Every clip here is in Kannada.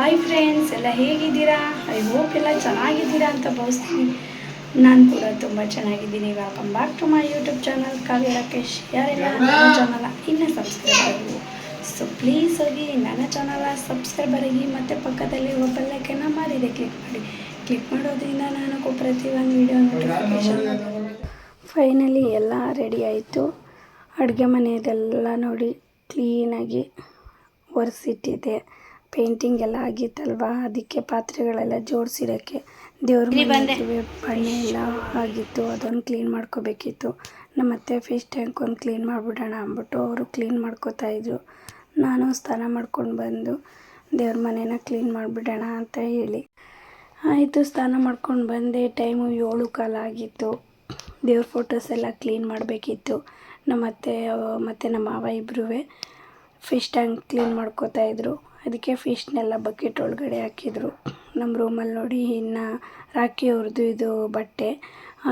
ಹಾಯ್ ಫ್ರೆಂಡ್ಸ್ ಎಲ್ಲ ಹೇಗಿದ್ದೀರಾ? ಐ ಹೋಪ್ ಎಲ್ಲ ಚೆನ್ನಾಗಿದ್ದೀರಾ ಅಂತ ಭಾವಿಸ್ತೀನಿ. ನಾನು ಕೂಡ ತುಂಬ ಚೆನ್ನಾಗಿದ್ದೀನಿ. Welcome back to my YouTube channel Kavya Rakesh ಯಾರೆಲ್ಲ ನನ್ನ ಚಾನಲ್ ಇನ್ನೂ ಸಬ್ಸ್ಕ್ರೈಬ್ ಆಗಿ ಸೊ ಪ್ಲೀಸ್ ಹೋಗಿ ನನ್ನ ಚಾನಲ್ ಸಬ್ಸ್ಕ್ರೈಬ್ ಆಗಿ ಮತ್ತು ಪಕ್ಕದಲ್ಲಿ ಬೆಲ್ಲೈಕನ್ನ ಮಾರಿದೆ ಕ್ಲಿಕ್ ಮಾಡಿ. ಕ್ಲಿಕ್ ಮಾಡೋದ್ರಿಂದ ಪ್ರತಿ ಒಂದು ವೀಡಿಯೋ ನೋಟಿಫಿಕೇಶನ್ ಫೈನಲಿ ಎಲ್ಲ ರೆಡಿ ಆಯಿತು. ಅಡುಗೆ ಮನೆಯದೆಲ್ಲ ನೋಡಿ ಕ್ಲೀನಾಗಿ ಒರೆಸಿಟ್ಟಿದ್ದೆ ಪೇಂಟಿಂಗ್ ಎಲ್ಲ ಆಗಿತ್ತಲ್ವಾ? ಅದಕ್ಕೆ ಪಾತ್ರೆಗಳೆಲ್ಲ ಜೋಡಿಸಿರೋಕ್ಕೆ ದೇವ್ರ ಮನೆ ಬಣ್ಣ ಎಲ್ಲ ಆಗಿತ್ತು ಅದೊಂದು ಕ್ಲೀನ್ ಮಾಡ್ಕೋಬೇಕಿತ್ತು. ನಮ್ಮ ಅತ್ತೆ ಫಿಶ್ ಟ್ಯಾಂಕ್ ಒಂದು ಕ್ಲೀನ್ ಮಾಡಿಬಿಡೋಣ ಅಂದ್ಬಿಟ್ಟು ಅವರು ಕ್ಲೀನ್ ಮಾಡ್ಕೋತಾ ಇದ್ರು. ನಾನು ಸ್ನಾನ ಮಾಡ್ಕೊಂಡು ಬಂದು ದೇವ್ರ ಮನೇನ ಕ್ಲೀನ್ ಮಾಡಿಬಿಡೋಣ ಅಂತ ಹೇಳಿ. ಆಯಿತು ಸ್ನಾನ ಮಾಡ್ಕೊಂಡು ಬಂದೆ. ಟೈಮು ಏಳು ಕಾಲ ಆಗಿತ್ತು. ದೇವ್ರ ಫೋಟೋಸ್ ಎಲ್ಲ ಕ್ಲೀನ್ ಮಾಡಬೇಕಿತ್ತು. ನಮ್ಮ ಅತ್ತೆ ಮತ್ತು ನಮ್ಮ ಮಾವ ಇಬ್ಬರೂ ಫಿಶ್ ಟ್ಯಾಂಕ್ ಕ್ಲೀನ್ ಮಾಡ್ಕೋತಾ ಇದ್ರು. ಅದಕ್ಕೆ ಫಿಶ್ನೆಲ್ಲ ಬಕೆಟ್ ಒಳಗಡೆ ಹಾಕಿದ್ರು. ನಮ್ಮ ರೂಮಲ್ಲಿ ನೋಡಿ ಇನ್ನು ರಾಕಿ ಅವ್ರದ್ದು ಇದು ಬಟ್ಟೆ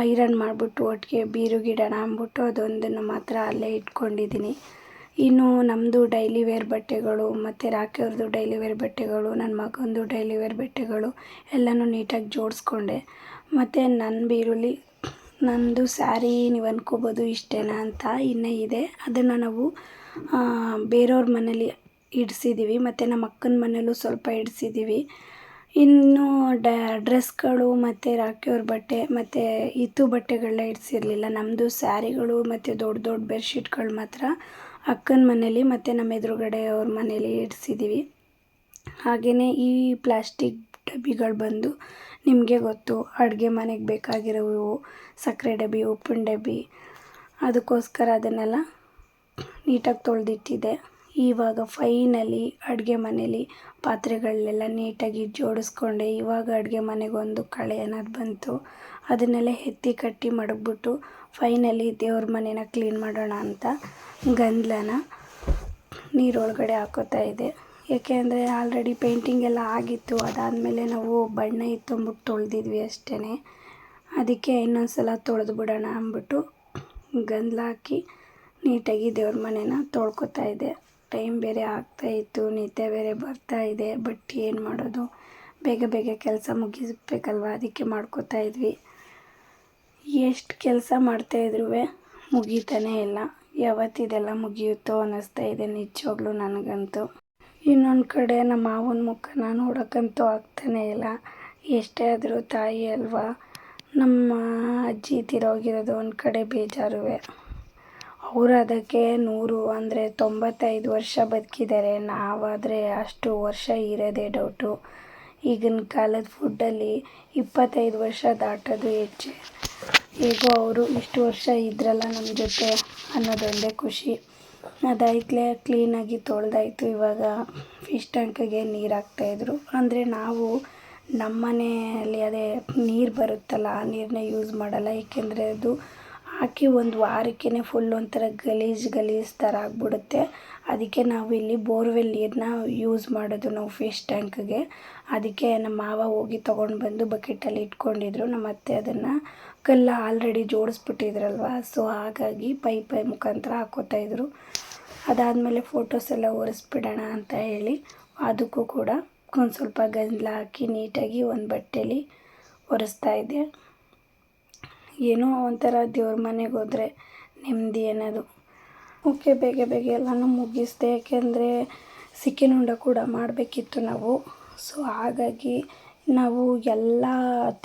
ಐರನ್ ಮಾಡಿಬಿಟ್ಟು ಒಟ್ಟಿಗೆ ಬೀರು ಗಿಡನ ಅಂದ್ಬಿಟ್ಟು ಅದೊಂದನ್ನು ಮಾತ್ರ ಅಲ್ಲೇ ಇಟ್ಕೊಂಡಿದ್ದೀನಿ. ಇನ್ನು ನಮ್ಮದು ಡೈಲಿ ವೇರ್ ಬಟ್ಟೆಗಳು ಮತ್ತು ರಾಕಿ ಅವ್ರದ್ದು ಡೈಲಿ ವೇರ್ ಬಟ್ಟೆಗಳು ನನ್ನ ಮಗಂದು ಡೈಲಿ ವೇರ್ ಬಟ್ಟೆಗಳು ಎಲ್ಲನೂ ನೀಟಾಗಿ ಜೋಡಿಸ್ಕೊಂಡೆ. ಮತ್ತು ನನ್ನ ಬೀರುಲಿ ನಂದು ಸ್ಯಾರಿ ನೀವು ಅನ್ಕೋಬೋದು ಇಷ್ಟೇನಾ ಅಂತ ಇನ್ನೂ ಇದೆ. ಅದನ್ನು ನಾವು ಬೇರೆಯವ್ರ ಮನೇಲಿ ಇಡಿಸಿದ್ದೀವಿ ಮತ್ತು ನಮ್ಮ ಅಕ್ಕನ ಮನೇಲೂ ಸ್ವಲ್ಪ ಇಡಿಸಿದ್ದೀವಿ ಇನ್ನು ಡ, ಡ್ರೆಸ್ಗಳು ಮತ್ತು ರಾಖಿಯವ್ರ ಬಟ್ಟೆ, ಮತ್ತು ಇತ್ತು ಬಟ್ಟೆಗಳನ್ನ ಇಡಿಸಿರ್ಲಿಲ್ಲ. ನಮ್ಮದು ಸ್ಯಾರಿಗಳು ಮತ್ತು ದೊಡ್ಡ ದೊಡ್ಡ ಬೆಡ್ಶೀಟ್ಗಳು ಮಾತ್ರ ಅಕ್ಕನ ಮನೇಲಿ ಮತ್ತು ನಮ್ಮ ಎದುರುಗಡೆ ಅವ್ರ ಮನೇಲಿ ಇಡಿಸಿದ್ದೀವಿ ಹಾಗೆಯೇ ಈ ಪ್ಲಾಸ್ಟಿಕ್ ಡಬ್ಬಿಗಳು ಬಂದು ನಿಮಗೆ ಗೊತ್ತು, ಅಡುಗೆ ಮನೆಗೆ ಬೇಕಾಗಿರೋವು ಸಕ್ಕರೆ ಡಬ್ಬಿ, ಉಪ್ಪಿನ ಡಬ್ಬಿ, ಅದಕ್ಕೋಸ್ಕರ ಅದನ್ನೆಲ್ಲ ನೀಟಾಗಿ ತೊಳೆದಿಟ್ಟಿದ್ದೆ. ಇವಾಗ ಫೈನಲಿ ಅಡುಗೆ ಮನೇಲಿ ಪಾತ್ರೆಗಳನ್ನೆಲ್ಲ ನೀಟಾಗಿ ಜೋಡಿಸ್ಕೊಂಡೆ. ಇವಾಗ ಅಡುಗೆ ಮನೆಗೊಂದು ಕಳೆ ಅನ್ನೋದು ಬಂತು, ಅದನ್ನೆಲ್ಲ ಎತ್ತಿ ಕಟ್ಟಿ ಮಡಗ್ಬಿಟ್ಟು ಫೈನಲಿ ದೇವ್ರ ಮನೇನ ಕ್ಲೀನ್ ಮಾಡೋಣ ಅಂತ ಗಂದ್ಲನ ನೀರೊಳಗಡೆ ಹಾಕೋತಾ ಇದೆ. ಏಕೆಂದರೆ ಆಲ್ರೆಡಿ ಪೇಂಟಿಂಗ್ ಎಲ್ಲ ಆಗಿತ್ತು, ಅದಾದಮೇಲೆ ನಾವು ಬಣ್ಣ ಇತ್ತು ಅಂದ್ಬಿಟ್ಟು ತೊಳೆದಿದ್ವಿ ಅಷ್ಟೇ ಅದಕ್ಕೆ ಇನ್ನೊಂದು ಸಲ ತೊಳೆದು ಬಿಡೋಣ ಅಂದ್ಬಿಟ್ಟು ಗಂಧಲ ಹಾಕಿ ನೀಟಾಗಿ ದೇವ್ರ ಮನೇನ ತೊಳ್ಕೊತಾ ಇದೆ. ಟೈಮ್ ಬೇರೆ ಆಗ್ತಾಯಿತ್ತು ನಿದ್ದೆ ಬೇರೆ ಬರ್ತಾ ಇದೆ ಬಟ್ ಏನು ಮಾಡೋದು? ಬೇಗ ಬೇಗ ಕೆಲಸ ಮುಗಿಸ್ಬೇಕಲ್ವ? ಅದಕ್ಕೆ ಮಾಡ್ಕೋತಾ ಇದ್ವಿ. ಎಷ್ಟು ಕೆಲಸ ಮಾಡ್ತಾಯಿದ್ರು ಮುಗೀತಾನೇ ಇಲ್ಲ. ಯಾವತ್ತಿದೆಲ್ಲ ಮುಗಿಯುತ್ತೋ ಅನ್ನಿಸ್ತಾ ಇದೆ ನಿಜವಾಗ್ಲೂ ನನಗಂತೂ. ಇನ್ನೊಂದು ಕಡೆ ನಮ್ಮ ಮಾವನ ಮುಖನ ನೋಡೋಕ್ಕಂತೂ ಆಗ್ತಾನೇ ಇಲ್ಲ. ಎಷ್ಟೇ ಆದರೂ ತಾಯಿ ಅಲ್ವಾ? ನಮ್ಮ ಅಜ್ಜಿ ತಿರೋಗಿರೋದು ಒಂದು ಕಡೆ ಬೇಜಾರುವೆ. ಅವರು ಅದಕ್ಕೆ ನೂರು ಅಂದರೆ ತೊಂಬತ್ತೈದು ವರ್ಷ ಬದುಕಿದ್ದಾರೆ. ನಾವಾದರೆ ಅಷ್ಟು ವರ್ಷ ಇರೋದೇ ಡೌಟು. ಈಗಿನ ಕಾಲದ ಫುಡ್ಡಲ್ಲಿ ಇಪ್ಪತ್ತೈದು ವರ್ಷ ದಾಟೋದು ಹೆಚ್ಚೆ. ಹೇಗೋ ಅವರು ಇಷ್ಟು ವರ್ಷ ಇದ್ರಲ್ಲ ನಮ್ಮ ಜೊತೆ ಅನ್ನೋದೊಂದೇ ಖುಷಿ. ಅದಾಯ್ತಲೇ, ಕ್ಲೀನಾಗಿ ತೊಳೆದಾಯ್ತು. ಇವಾಗ ಫಿಶ್ ಟ್ಯಾಂಕಿಗೆ ನೀರು ಹಾಕ್ತಾಯಿದ್ರು ಅಂದರೆ ನಾವು ನಮ್ಮ ಮನೆಯಲ್ಲಿ ಅದೇ ನೀರು ಬರುತ್ತಲ್ಲ, ಆ ನೀರನ್ನ ಯೂಸ್ ಮಾಡಲ್ಲ. ಏಕೆಂದರೆ ಅದು ಹಾಕಿ ಒಂದು ವಾರಕ್ಕೇ ಫುಲ್ ಒಂಥರ ಗಲೀಜು ಗಲೀಜು ಥರ ಆಗಿಬಿಡುತ್ತೆ. ಅದಕ್ಕೆ ನಾವು ಇಲ್ಲಿ ಬೋರ್ವೆಲ್ ನೀರನ್ನ ಯೂಸ್ ಮಾಡೋದು ನಾವು ಫಿಶ್ ಟ್ಯಾಂಕ್ಗೆ ಅದಕ್ಕೆ ನಮ್ಮ ಮಾವ ಹೋಗಿ ತೊಗೊಂಡು ಬಂದು ಬಕೆಟಲ್ಲಿ ಇಟ್ಕೊಂಡಿದ್ರು. ನಮ್ಮ ಅತ್ತೆ ಅದನ್ನು ಕಲ್ಲ ಆಲ್ರೆಡಿ ಜೋಡಿಸ್ಬಿಟ್ಟಿದ್ರಲ್ವ? ಸೊ ಹಾಗಾಗಿ ಪೈಪ್ ಮುಖಾಂತರ ಹಾಕೋತಾಯಿದ್ರು ಅದಾದಮೇಲೆ ಫೋಟೋಸ್ ಎಲ್ಲ ಒರೆಸ್ಬಿಡೋಣ ಅಂತ ಹೇಳಿ ಅದಕ್ಕೂ ಕೂಡ ಒಂದು ಸ್ವಲ್ಪ ಗಂಜಲ ಹಾಕಿ ನೀಟಾಗಿ ಒಂದು ಬಟ್ಟೆಲಿ ಒರೆಸ್ತಾ ಇದ್ದೆ. ಏನೋ ಒಂಥರ ದೇವ್ರ ಮನೆಗೆ ಹೋದರೆ ನೆಮ್ಮದಿ ಅನ್ನೋದು. ಓಕೆ, ಬೇಗ ಬೇಗ ಎಲ್ಲನೂ ಮುಗಿಸ್ದೆ. ಯಾಕೆಂದರೆ ಸಿಕ್ಕಿನ ಉಂಡ ಕೂಡ ಮಾಡಬೇಕಿತ್ತು ನಾವು. ಸೊ ಹಾಗಾಗಿ ನಾವು ಎಲ್ಲ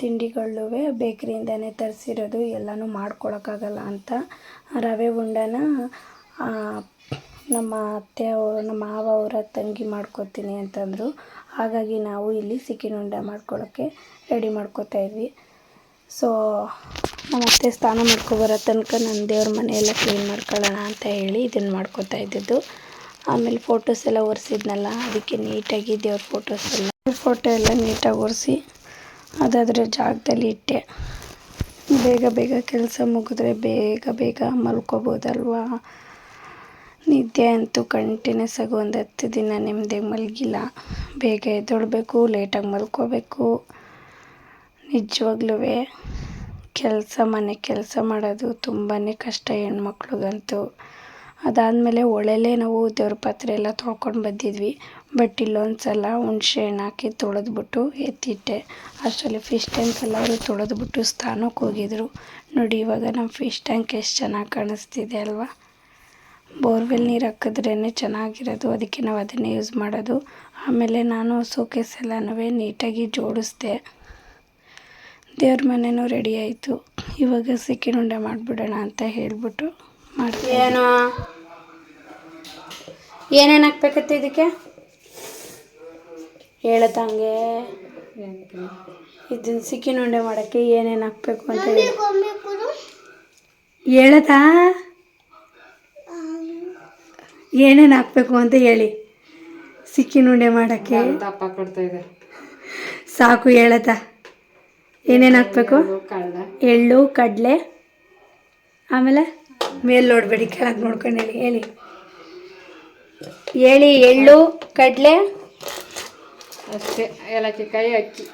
ತಿಂಡಿಗಳು ಬೇಕ್ರಿಯಿಂದನೇ ತರಿಸಿರೋದು, ಎಲ್ಲನೂ ಮಾಡ್ಕೊಳಕ್ಕಾಗಲ್ಲ ಅಂತ. ರವೆ ಉಂಡನ ನಮ್ಮ ಅತ್ತೆ ಅವರು, ನಮ್ಮ ಮಾವ ಅವರ ತಂಗಿ ಮಾಡ್ಕೊತೀನಿ ಅಂತಂದರು. ಹಾಗಾಗಿ ನಾವು ಇಲ್ಲಿ ಸಿಕ್ಕಿನ ಉಂಡ ಮಾಡ್ಕೊಳ್ಳೋಕ್ಕೆ ರೆಡಿ ಮಾಡ್ಕೋತಾ ಇದ್ವಿ. ಸೊ ನಮ್ಮ ಅತ್ತೆ ಸ್ನಾನ ಮಾಡ್ಕೊಬರೋ ತನಕ ನನ್ನ ದೇವ್ರ ಮನೆಯೆಲ್ಲ ಕ್ಲೀನ್ ಮಾಡ್ಕೊಳ್ಳೋಣ ಅಂತ ಹೇಳಿ ಇದನ್ನು ಮಾಡ್ಕೋತಾ ಇದ್ದಿದ್ದು. ಆಮೇಲೆ ಫೋಟೋಸ್ ಎಲ್ಲ ಒರೆಸಿದ್ನಲ್ಲ, ಅದಕ್ಕೆ ನೀಟಾಗಿ ದೇವ್ರ ಫೋಟೋಸ್ ಎಲ್ಲ. ಫೋಟೋ ಎಲ್ಲ ನೀಟಾಗಿ ಒರೆಸಿ ಅದಾದರೆ ಜಾಗದಲ್ಲಿ ಇಟ್ಟೆ. ಬೇಗ ಬೇಗ ಕೆಲಸ ಮುಗಿದ್ರೆ ಬೇಗ ಬೇಗ ಮಲ್ಕೋಬೋದಲ್ವಾ? ನಿದ್ದೆ ಅಂತೂ ಕಂಟಿನ್ಯೂಸ್ ಆಗಿ ಒಂದು ಹತ್ತು ದಿನ ನೆಮ್ಮದಿಯಾಗಿ ಮಲಗಿಲ್ಲ. ಬೇಗ ಎದ್ದೊಳ್ಬೇಕು ಲೇಟಾಗಿ ಮಲ್ಕೋಬೇಕು. ನಿಜವಾಗ್ಲೂ ಕೆಲಸ, ಮನೆ ಕೆಲಸ ಮಾಡೋದು ತುಂಬಾ ಕಷ್ಟ ಹೆಣ್ಮಕ್ಳಿಗಂತೂ. ಅದಾದಮೇಲೆ ಒಳೆಲೇ ನಾವು ದೇವ್ರ ಪಾತ್ರೆ ಎಲ್ಲ ತೊಳ್ಕೊಂಡು ಬಂದಿದ್ವಿ. ಬಟ್ ಇಲ್ಲೊಂದು ಸಲ ಹುಣ್ಸೆ ಹಣ್ಣು ಹಾಕಿ ತೊಳೆದ್ಬಿಟ್ಟು ಎತ್ತಿಟ್ಟೆ. ಅಷ್ಟರಲ್ಲಿ ಫಿಶ್ ಟ್ಯಾಂಕ್ ಎಲ್ಲ ಅವರು ತೊಳೆದ್ಬಿಟ್ಟು ಸ್ಥಾನಕ್ಕೆ ಹೋಗಿದ್ರು. ನೋಡಿ ಇವಾಗ ನಮ್ಮ ಫಿಶ್ ಟ್ಯಾಂಕ್ ಎಷ್ಟು ಚೆನ್ನಾಗಿ ಕಾಣಿಸ್ತಿದೆ ಅಲ್ವಾ? ಬೋರ್ವೆಲ್ ನೀರು ಹಾಕಿದ್ರೇ ಚೆನ್ನಾಗಿರೋದು. ಅದಕ್ಕೆ ನಾವು ಅದನ್ನೇ ಯೂಸ್ ಮಾಡೋದು. ಆಮೇಲೆ ನಾನು ಸೋಕೇಸ್ ಎಲ್ಲನೂ ನೀಟಾಗಿ ಜೋಡಿಸ್ದೆ. ದೇವ್ರ ಮನೆಯೂ ರೆಡಿ ಆಯಿತು. ಇವಾಗ ಸಿಕ್ಕಿನ ಉಂಡೆ ಮಾಡಿಬಿಡೋಣ ಅಂತ ಹೇಳ್ಬಿಟ್ಟು ಮಾಡ್ತೀನಿ. ಏನೋ? ಏನೇನು ಹಾಕ್ಬೇಕತ್ತೆ ಇದಕ್ಕೆ? ಹೇಳತ್ತಂಗೆ ಇದನ್ನ ಸಿಕ್ಕಿನ ಉಂಡೆ ಮಾಡೋಕ್ಕೆ ಏನೇನು ಹಾಕ್ಬೇಕು ಅಂತ ಹೇಳಿ. ಹೇಳತಾ ಏನೇನು ಹಾಕ್ಬೇಕು ಅಂತ ಹೇಳಿ. ಸಿಕ್ಕಿನ ಉಂಡೆ ಮಾಡೋಕ್ಕೆ. ಸಾಕು ಹೇಳತ್ತ. ಏನೇನು ಹಾಕ್ಬೇಕು? ಎಳ್ಳು ಕಡಲೆ. ಆಮೇಲೆ ಮೇಲೆ ನೋಡಬೇಡಿ ಕೆಳಗೆ ನೋಡ್ಕೊಂಡು ಹೇಳಿ ಹೇಳಿ. ಹೇಳಿ ಎಳ್ಳು ಕಡಲೆ. ಅಷ್ಟೇ ಏಲಕ್ಕಿ ಕಾಯಿ ಅಕ್ಕಿ.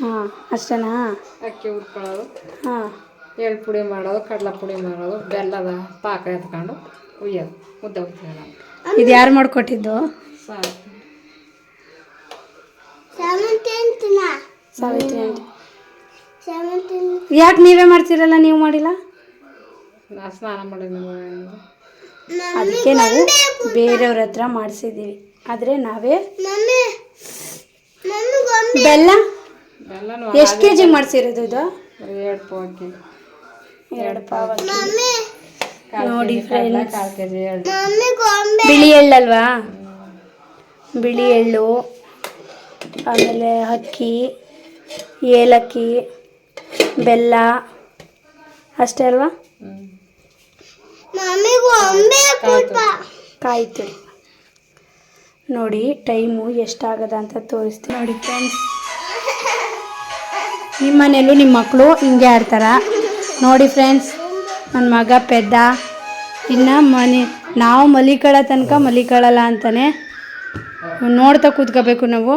ಹಾಂ ಅಷ್ಟೇನಾ? ಅಕ್ಕಿ ಹುರ್ಕೊಳ್ಳೋದು. ಹಾಂ. ಎಳ್ಳು ಪುಡಿ ಮಾಡೋದು ಕಡಲೆ ಪುಡಿ ಮಾಡೋದು ಬೆಲ್ಲದ ಪಾಕ ಎತ್ಕೊಂಡು ಉಯ್ಯೋದು ಮುದ್ದೆ ಉಯ್ತೀವಿ ಇದು ಯಾರು ಮಾಡಿಕೊಟ್ಟಿದ್ದು? ಸಾವಿತ್ರಿ ಸಾವಿತ್ರಿ ಯಾಕೆ ನೀವೇ ಮಾಡ್ತೀರಲ್ಲ ನೀವು ಮಾಡಿಲ್ಲ? ನಾ ಸ್ನಾನ ಮಾಡಿದ್ವಿ ಅದಕ್ಕೆ ನಾವು ಬೇರೆಯವ್ರ ಹತ್ರ ಮಾಡಿಸಿದ್ದೀವಿ. ಆದರೆ ನಾವೇ ಬೆಲ್ಲ? ಬೆಲ್ಲನೂ ಎಷ್ಟು ಕೆ ಜಿ ಮಾಡಿಸಿರೋದು ಇದು? ಎರಡು ಪಾವಿ ಎರಡು ಪಾವ್ ನೋಡಿ ಫ್ರೆಂಡ್ಸ್ ಬಿಳಿ ಎಳ್ಳಲ್ವಾ? ಬಿಳಿ ಎಳ್ಳು ಆಮೇಲೆ ಅಕ್ಕಿ ಏಲಕ್ಕಿ. ಬೆಲ್ಲ ಅಷ್ಟೇ ಅಲ್ವಾ? ಕಾಯಿ ತುರಿ ನೋಡಿ ಟೈಮು ಎಷ್ಟಾಗದ ಅಂತ ತೋರಿಸ್ತೀನಿ. ನೋಡಿ ಫ್ರೆಂಡ್ಸ್ ನಿಮ್ಮ ಮನೇಲೂ ನಿಮ್ಮ ಮಕ್ಕಳು ಹಿಂಗೆ ಆಡ್ತಾರ. ನೋಡಿ ಫ್ರೆಂಡ್ಸ್ ನನ್ನ ಮಗ ಪೆದ್ದ. ಇನ್ನು ಮನೆ ನಾವು ಮಲಿಕಳ ತನಕ ಮಲಿಕಳಲ್ಲ ಅಂತಾನೆ. ನೋಡ್ತಾ ಕೂತ್ಕೋಬೇಕು ನಾವು.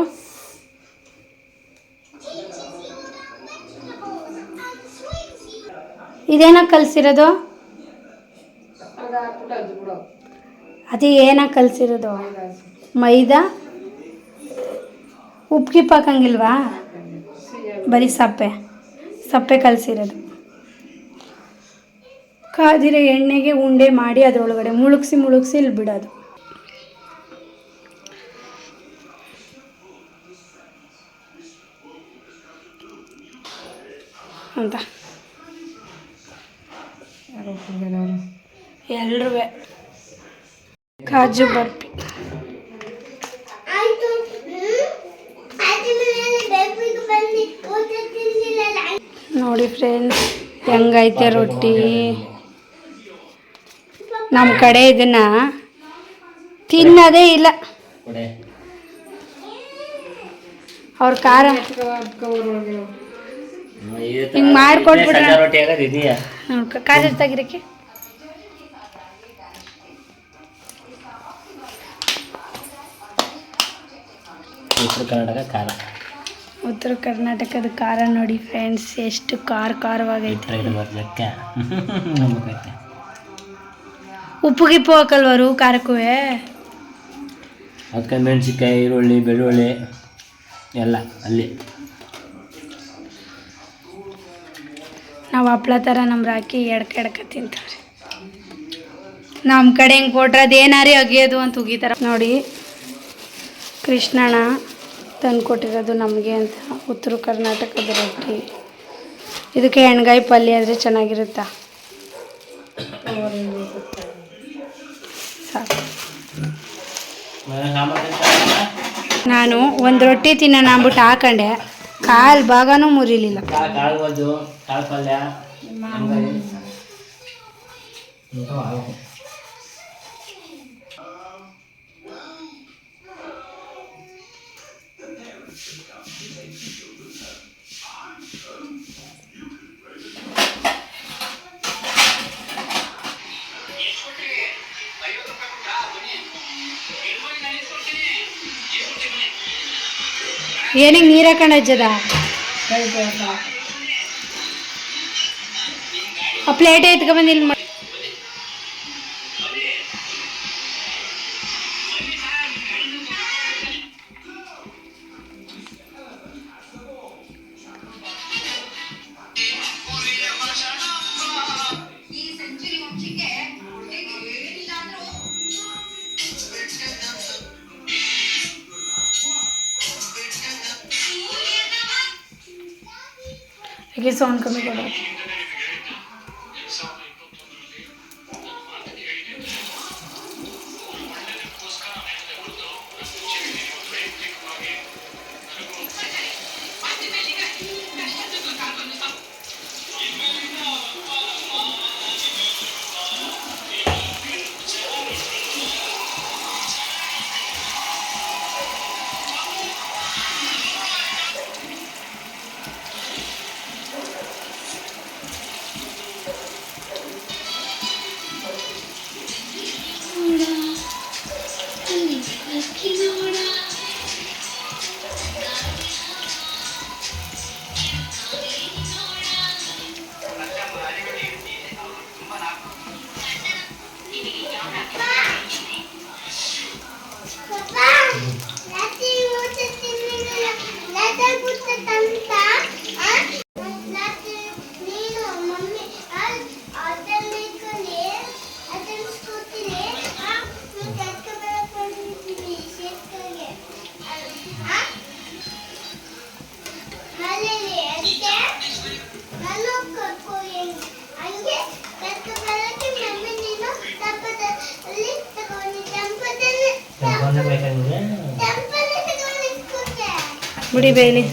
ಇದೇನಾಗ ಕಲಿಸಿರೋದು? ಅದು ಏನ ಕಲಿಸಿರೋದು? ಮೈದಾ? ಉಪ್ಪು ಗಿಪ್ಪು ಹಾಕಂಗಿಲ್ವಾ ಬರೀ ಸಪ್ಪೆ. ಸಪ್ಪೆ ಕಲಸಿರೋದು. ಕಾದಿರೋ ಎಣ್ಣೆಗೆ ಉಂಡೆ ಮಾಡಿ ಅದರೊಳಗಡೆ ಮುಳುಗಿಸಿ ಮುಳುಗಿಸಿ ಇಲ್ಲಿ ಬಿಡೋದು. ಅಂತ. ಎಲ್ರೂ ಕಾಜು ಬರ್ಪಿ. ನೋಡಿ ಫ್ರೆಂಡ್ಸ್ ಹೆಂಗೈತೆ ರೊಟ್ಟಿ? ನಮ್ಮ ಕಡೆ ಇದನ್ನ ತಿನ್ನೋದೇ ಇಲ್ಲ. ಅವ್ರ ಖಾರ. ಕವರ್ ಒಳಗೆ ಹಿಂಗ್ ಮಾಡ್ಕೊಟ್ಬಿಟ್ರೆ ರೊಟ್ಟಿ ಆಗೋದು ಇದೆಯಾ? ಕಾಜು ತೆಗಿರಕ್ಕೆ ಉತ್ತರ ಕರ್ನಾಟಕ ಖಾರ. ಉತ್ತರ ಕರ್ನಾಟಕದ ಖಾರ ನೋಡಿ ಫ್ರೆಂಡ್ಸ್ ಎಷ್ಟು ಖಾರ ಖಾರವಾಗೈತೆ. ಉಪ್ಪು ಗಿಪ್ಪು ಹಾಕಲ್ವರು ಖಾರಕ್ಕೂ ಅದಕ್ಕೆ ಮೆಣಸಿನ್ಕಾಯಿ ಈರುಳ್ಳಿ ಬೆಳ್ಳುಳ್ಳಿ ಎಲ್ಲ ಅಲ್ಲಿ. ನಾವು ಹಪ್ಳ ಥರ ನಮ್ಮ ರಾಕಿ ಎಡ್ಕ ಎಡ್ಕ ತಿಂತಾವ್ರಿ. ನಮ್ಮ ಕಡೆ ಹಿಂಗೆ ಕೊಟ್ರೆ ಅದೇನಾರಿ ಅಗಿಯೋದು ಅಂತ ಉಗಿತಾರ. ನೋಡಿ ಕೃಷ್ಣಣ್ಣ ತಂದು ಕೊಟ್ಟಿರೋದು ನಮಗೆ ಅಂತ ಉತ್ತರ ಕರ್ನಾಟಕದ ರೊಟ್ಟಿ ಇದಕ್ಕೆ ಎಣ್ಗಾಯಿ ಪಲ್ಯ ಆದರೆ ಚೆನ್ನಾಗಿರುತ್ತಾ? ಸಾಕು. ನಾನು ಒಂದು ರೊಟ್ಟಿ ತಿನ್ನೋಣ ಅಂದ್ಬಿಟ್ಟು ಹಾಕೊಂಡೆ. ಕಾಲು ಭಾಗನೂ ಮುರಿಲಿಲ್ಲ. ಕಾಳು ಕಾಳು ಕಾಳು ಪಲ್ಯ ಏನಿಗೆ ನೀರ ಕಣಜ್ಜದ ಆ ಪ್ಲೇಟ್ ಎತ್ಕೊಬಂದು ಬಂದಿಲ್ಲ songs coming out. ಬಿಡಿ ಬೇಲಿ.